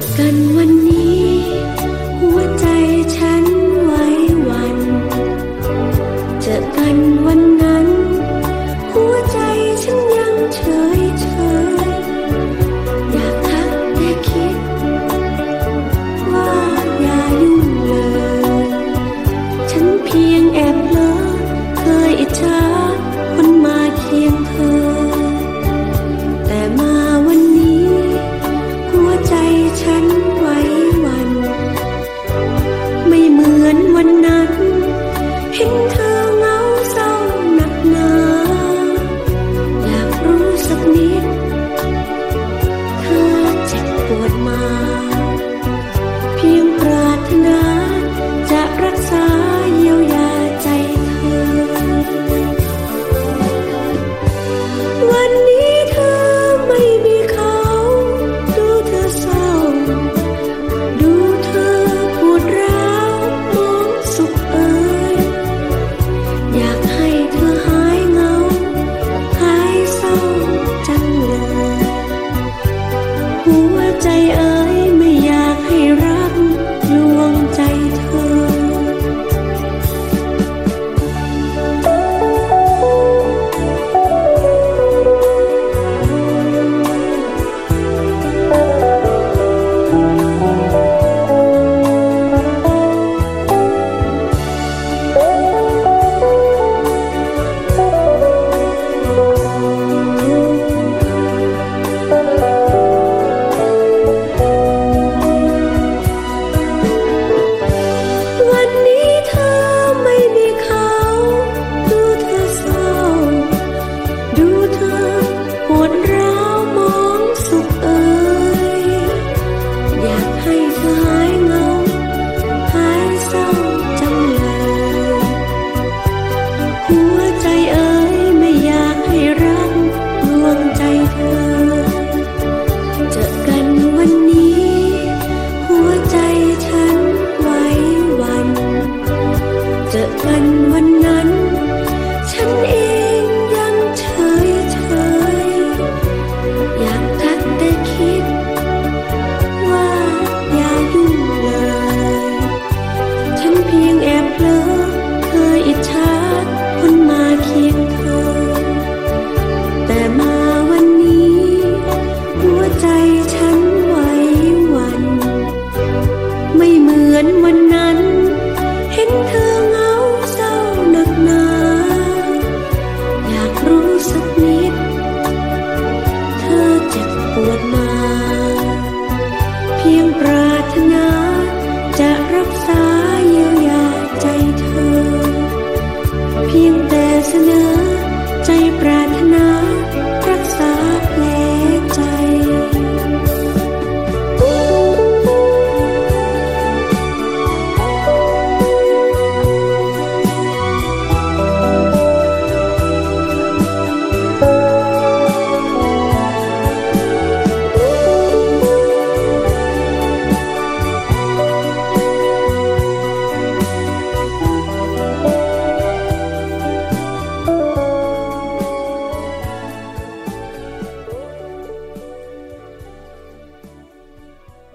บกันวันนี้ หัวใจฉันไว้วัน เจอกันวันนั้น หัวใจฉันยังเฉยเฉยอยากทักแต่คิด ว่าอย่ายุ่งเลย ฉันเพียงแอบ พียงปรารถนาจะรักษาเยียวยาใจเธอ เพียงแต่เสนอใจปรารถ